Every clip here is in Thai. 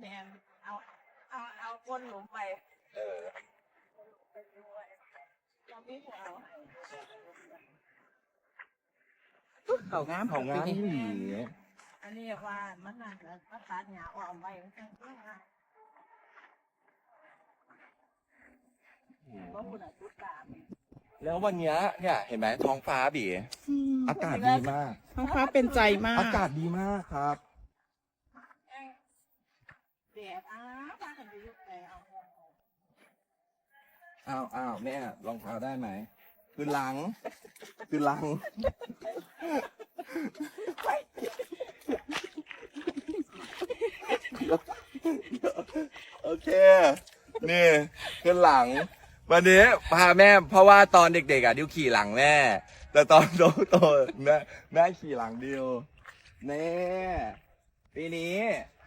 แมนเอาเอาเอาก้นหลุมไปเออไปด้วยเราไม่หัวเอาให้เขางามของงานปีที่นี้หลีอันนี้ว่ามันน่าจะมาตัดหญ้าออกไปมันจังเพื่อนะเพราะคุณอาจุดตามแล้ววันเนี้ยเนี่ย เห็นไหมท้องฟ้าบีอากาศดีมาก ท้องฟ้าเป็นใจมาก อากาศดีมากครับ แดดอ้าพากันไปยุบแต่เอาหัวออก อ้าวอ้าวแม่รองเท้าได้ไหม คือหลัง คือหลัง โอเค นี่คือหลัง วันนี้พาแม่ เพราะว่าตอนเด็กๆอะดิวขี่หลังแม่ แต่ตอนโตโตๆแม่แม่ขี่หลังดิว นี่ปีนี้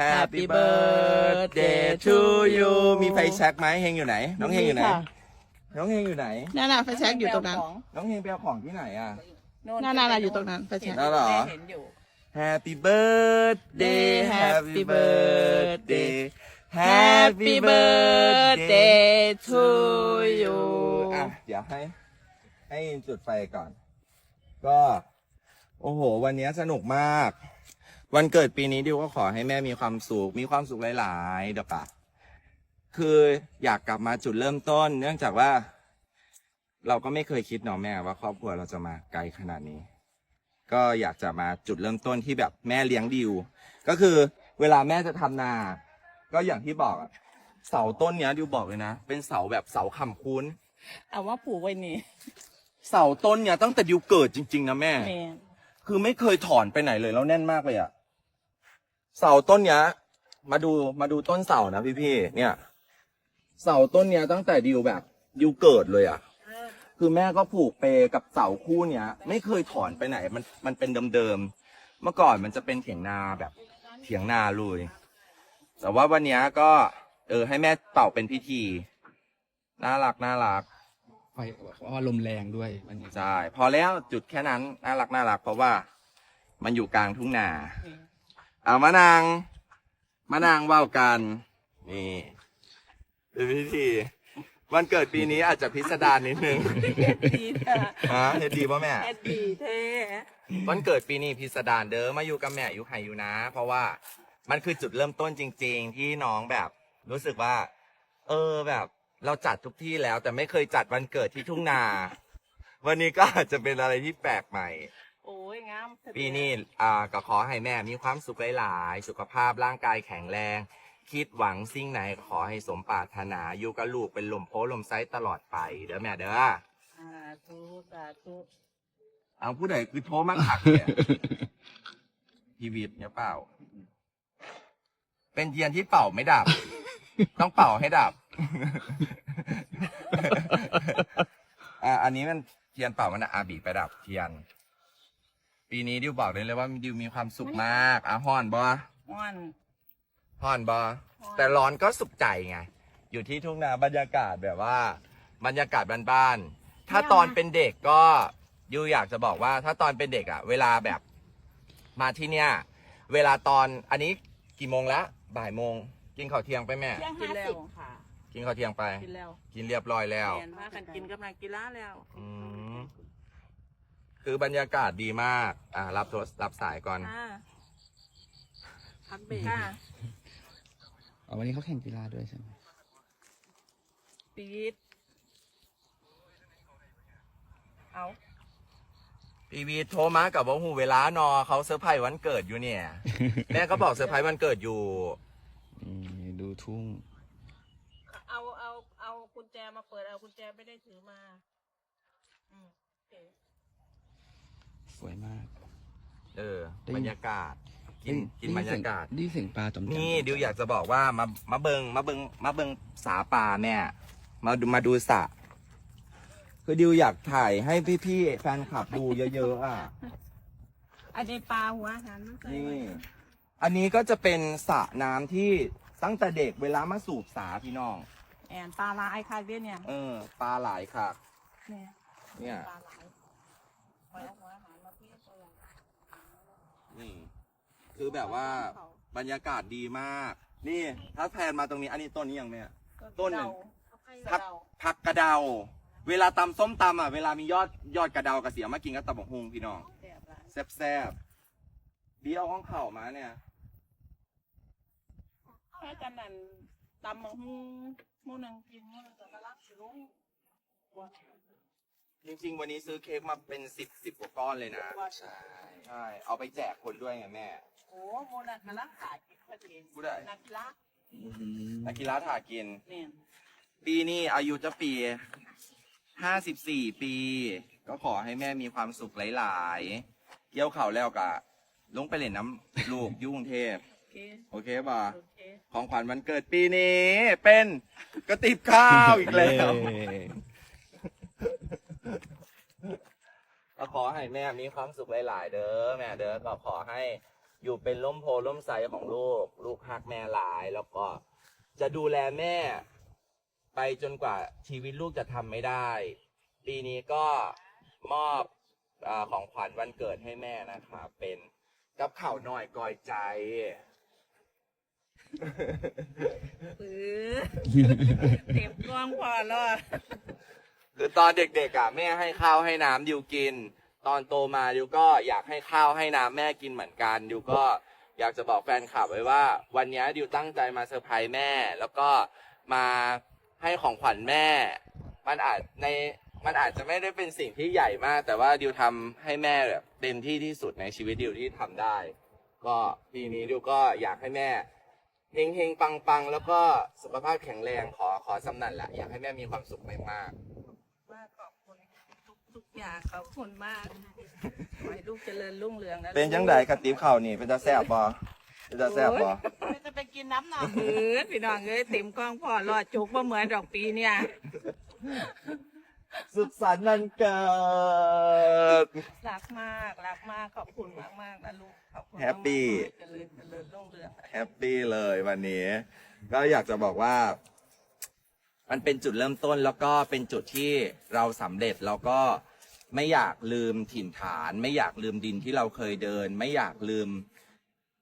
Happy birthday to you มีไฟแช็กไหมเฮงอยู่ไหน น้องเฮงอยู่ไหน ค่ะน้องเฮงอยู่ไหน นั่นน่ะไฟแช็กอยู่ตรงนั้น น้องเฮงไปเอาของที่ไหนอะ นั่นน่ะอยู่ตรงนั้นไฟแช็กนั่นเหรอแม่เห็นอยู่ Happy birthday Happy birthday Happy birthday to you อะเดี๋ยวให้ ให้จุดไฟก่อน ก็ โอ้โห วันนี้สนุกมาก วันเกิดปีนี้ดิวก็ขอให้แม่มีความสุข มีความสุขหลายๆเดี๋ยวปะคืออยากกลับมาจุดเริ่มต้น เนื่องจากว่า เราก็ไม่เคยคิดเนาะแม่ว่าครอบครัวเราจะมาไกลขนาดนี้ ก็อยากจะมาจุดเริ่มต้นที่แบบแม่เลี้ยงดิว ก็คือเวลาแม่จะทำนา ก็อย่างที่บอกอะเสาต้นเนี้ยดิวบอกเลยนะ เป็นเสาแบบเสาคำคุ้นเอาว่าผูกไว้นี่เสาต้นเนี้ยตั้งแต่ดิวเกิดจริง ๆนะแม่แม่นคือไม่เคยถอนไปไหนเลยแล้วแน่นมากเลยอะ เสาต้นเนี้ย มาดูมาดูต้นเสานะพี่ๆเนี่ย เสาต้นเนี้ยตั้งแต่ดิวแบบดิวเกิดเลยอะคือแม่ก็ผูกเปกับเสาคู่เนี้ย ไม่เคยถอนไปไหน มันมันเป็นเดิมๆเมื่อก่อนมันจะเป็นเถียงนาแบบเถียงนาเลยแต่ว่าวันเนี้ยก็ เออ ให้แม่เป่าเป็นพิธี น่ารักน่ารักไฟเพราะว่าลมแรงด้วยวันนี้ใช่พอแล้วจุดแค่นั้นน่ารักน่ารัก เพราะว่ามันอยู่กลางทุ่งนา เอามานางมานางเว่าวกัน นี่เป็นพิธีวันเกิดปีนี้อาจจะพิสดารนิดนึงดีเถอะฮะเฮ็ดดีป่ะแม่ แอดดีเท่วันเกิดปีนี้พิสดารเด้อมาอยู่กับแม่อยู่ไห่อยู่นะ เพราะว่ามันคือจุดเริ่มต้นจริง ๆ ที่น้องแบบรู้สึกว่า เออแบบเราจัดทุกที่แล้ว แต่ไม่เคยจัดวันเกิดที่ทุ่งนา วันนี้ก็อาจจะเป็นอะไรที่แปลกใหม่ โอ้ยงามเถอะปีนี้อ่าก็ขอให้แม่มีความสุขหลายๆ สุขภาพร่างกายแข็งแรง คิดหวังสิ่งไหนก็ขอให้สมปรารถนาอยู่กับลูกเป็นลมโพลมไซส์ตลอดไป เด้อแม่เด้อสาธุสาธุเอาผู้ใดคือโทรมาขักเนี่ยพีวิทย์เนี่ยเปล่า เป็นเทียนที่เป่าไม่ดับ ต้องเป่าให้ดับ อะอันนี้มันเทียนเป่ามันอะอาบีไปดับเทียน ปีนี้ดิวบอกเลยเลยว่าดิวมีความสุขมากอะฮ้อนบอม่อนฮ้อนบอแต่ร้อนก็สุขใจไงอยู่ที่ทุ่งนาบรรยากาศแบบว่า บรรยากาศบ้านๆถ้าตอนเป็นเด็กก็ยูอยากจะบอกว่า ถ้าตอนเป็นเด็กอะเวลาแบบ มาที่เนี่ย เวลาตอนอันนี้กี่โมงแล้วบ่ายโมง กินข้าวเที่ยงไปแม่ เที่ยงห้าสิบค่ะ กินข้าวเที่ยงไป กินแล้วกินเรียบร้อยแล้วแมนพากันกินกำลังกินล้าแล้ว อืม คือบรรยากาศดีมาก อ่ารับโทรรับสายก่อนค่ะพักเบรกค่ะอ๋อวันนี้เขาแข่งกีฬาด้วยใช่ไหมปีดเอาพีวีโทรมากับว่าหูเวลานอเขาเซอร์ไพรส์วันเกิดอยู่เนี่ย แม่ก็บอกเซอร์ไพรส์วันเกิดอยู่นี่ดูทุ่ง เอาเอาเอากุญแจมาเปิดเอากุญแจไม่ได้ถือมา อืมโอเค สวยมาก เออ ได้ยิน บรรยากาศ กิกินกินบรรยากาศนี่เสียงปลาจอมๆนี่ดิวอยากจะบอกว่ามามาเบิงมาเบิงมาเบิงสาปลาแม่มาดูมาดูสระคือดิวอยากถ่ายให้พี่ๆแฟนคลับดูเยอะๆอะ อันนี้ปลาหัวหันมาใส่นี่ ไว้อันนี้ก็จะเป็นสระน้ำที่ตั้งแต่เด็กเวลามาสูบสาพี่น้อง แอนปลาลายค่ะเบี้ยเนี่ยเออ ปลาหลายค่ะ เนี่ยเนี่ย ปลาลายปล่อยเอาหัวหันมาเพี้ยนเลย นี่ คือแบบว่าบรรยากาศดีมาก นี่ถ้าแพนมาตรงนี้อันนี้ต้นนี้ยังเนี่ยต้นหนึ่งพัพักกผักกระเดา เวลาตำส้มตำอะเวลามียอดยอดกระเดากระเสียมากินก็ตำบักฮุงพี่น้องแซ่บแซ่บๆบีเอาห้องเข่ามาเนี่ยแค่กันนั่นตำมังหูมูนังกินมูนังจะกระลักสิลุง จริงๆ วันนี้ซื้อเค้กมาเป็นสิบสิบกว่าก้อนเลยนะ ใช่ใช่เอาไปแจกคนด้วยไงแม่ โอ้มูนังกระลักขายกินประเทศผู้ใดนักกีฬานักกีฬาถ่ากิน เนี่ยปีนี้อายุจะปีห้าสิบสี่ปี ก็ขอให้แม่มีความสุขหลายๆ เกี่ยวเข่าวแล้วกะลงไปเล่นน้ำลูกอยุ่กรุงเทพ โอเคโอเคป่ะ โอเค ของขวัญวันเกิดปีนี้เป็นกระติบข้าวอีกแล้ว เย้ ก็ข อให้แม่มีความสุขหลาย ๆ เด้อแม่เด้อก็ขอให้อยู่เป็นร่มโพล่มใสของลูก ลูกฮักแม่หลาย แล้วก็จะดูแลแม่ ไปจนกว่าชีวิตลูกจะทำไม่ได้ ปีนี้ก็มอบอของขวัญวันเกิดให้แม่นะครับเป็นกับข่าวหน่อยกอยใจ ปื้อเต็มกล้องพอแล้วอะ คือตอนเด็กๆอะแม่ให้ข้าวให้น้ำดิวกิน ตอนโตมาดิวก็อยากให้ข้าวให้น้ำแม่กินเหมือนกันดิวก็อยากจะบอกแฟนคลับไว้ว่า วันนี้ดิวตั้งใจมาเซอร์ไพรส์แม่ แล้วก็มาให้ของขวัญแม่ มันอาจในมันอาจจะไม่ได้เป็นสิ่งที่ใหญ่มาก แต่ว่าดิวทำให้แม่แบบเต็มที่ที่สุดในชีวิตดิวที่ทำได้ ก็ปีนี้ดิวก็อยากให้แม่เฮงเฮงปังปังๆแล้วก็สุขภาพแข็งแรงขอขอสำนันแหละอยากให้แม่มีความสุขมากๆ ทุกทุกอย่างขอบคุณมากขอให้ลูกเจริญรุ่งเรืองนะเป็นจังไดกระติบข้าวนี่ เป็นตาแซ่บบ่เป็นตาแซ่บบ่ไม่จะไปกินน้ำหนองเออพี่น้องเอ้ยเต็มกล้องพอรอดจุกบ่เหมือนดอกปีเนี่ย สุขสันต์วันเกิด รักมากรักมากขอบคุณมากมากๆนะลูกขอบคุณแฮปปี้มากๆเจริญเจริญรุ่งเรืองแฮปปี้เลยวันนี้ ก็อยากจะบอกว่า มันเป็นจุดเริ่มต้นแล้วก็เป็นจุดที่เราสำเร็จแล้วก็ ไม่อยากลืมถิ่นฐาน ไม่อยากลืมดินที่เราเคยเดิน ไม่อยากลืม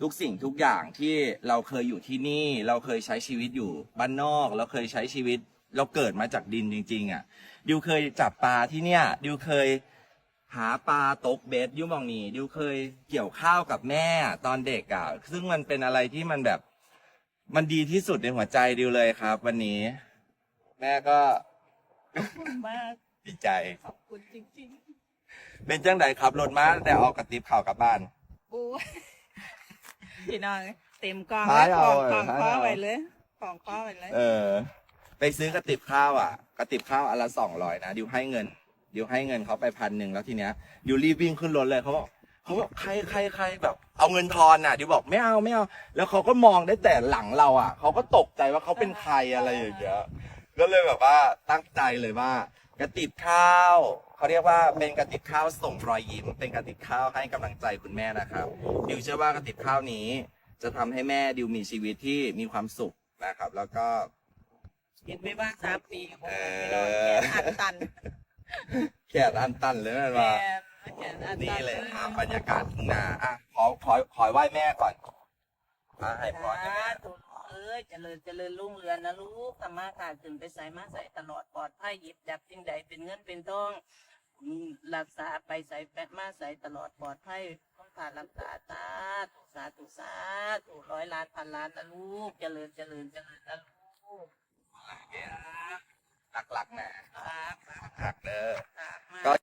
ทุกสิ่งทุกอย่างที่เราเคยอยู่ที่นี่ เราเคยใช้ชีวิตอยู่บ้านนอก เราเคยใช้ชีวิต เราเกิดมาจากดินจริง ๆ อะ ดิวเคยจับปลาที่เนี่ย ดิวเคยหาปลาตกเบ็ดยุมองนี่ดิวเคยเกี่ยวข้าวกับแม่ตอนเด็กอะ ซึ่งมันเป็นอะไรที่มันแบบ มันดีที่สุดในหัวใจดิวเลยครับ วันนี้ แม่ก็ขอบคุณมาก ดีใจขอบคุณจริงเป็นจังไดครับรถมาแต่เอากระติบข่าวกลับบ้านๆโอ้ยพี่น้องเต็มกล้องท้ายเอาของเออของท้ายข้อเอาไว้เลยของข้อไว้เลยเออ ไปซื้อกระติบข้าวอะ กระติบข้าวอันละสองร้อยนะดิวให้เงินดิวให้เงินเขาไปพันหนึ่งแล้วทีเนี้ยดิวรีบวิ่งขึ้นรถเลยเขาบอกเขาบอกใครใครใครแบบ เอาเงินทอนน่ะดิวบอกไม่เอาไม่เอา แล้วเขาก็มองได้แต่หลังเราอะเขาก็ตกใจว่าเขาเป็นใครอะไรอย่างเงี้ยก็เลยแบบว่าตั้งใจเลยว่า กระติบข้าวเขาเรียกว่าเป็นกระติบข้าวส่งรอยยิ้ม เป็นกระติบข้าวให้กำลังใจคุณแม่นะครับ ดิวเชื่อว่ากระติบข้าวนี้ จะทำให้แม่ดิวมีชีวิตที่มีความสุขนะครับ แล้วก็เห็นไหมว่าสามปีของเอพี่น้องอแขนอันตันแขนอันตันเลยนะแขว่านแขนอันตันนี่เลยครับบรรยากาศทุ่งนาอะขอขอขอไหว้แม่ก่อนอะให้พรให้แม่สาธุเอ้ยเจริญเจริญรุ่งเรืองนะลูกธรรมะขาดขึ้นไปใส่มาใส่ตลอดปลอดภัยหยิบจับสิ่งใดเป็นเงินเป็นทองอืมรักษาไปใส่แปะมาใส่ตลอดปลอดภัยต้องการรักษาสาธุสาธุสาธุร้อยล้านพันล้านนะลูกเจริญเจริญเจริญนะลูกหลักๆนะครับหักเด้อครับ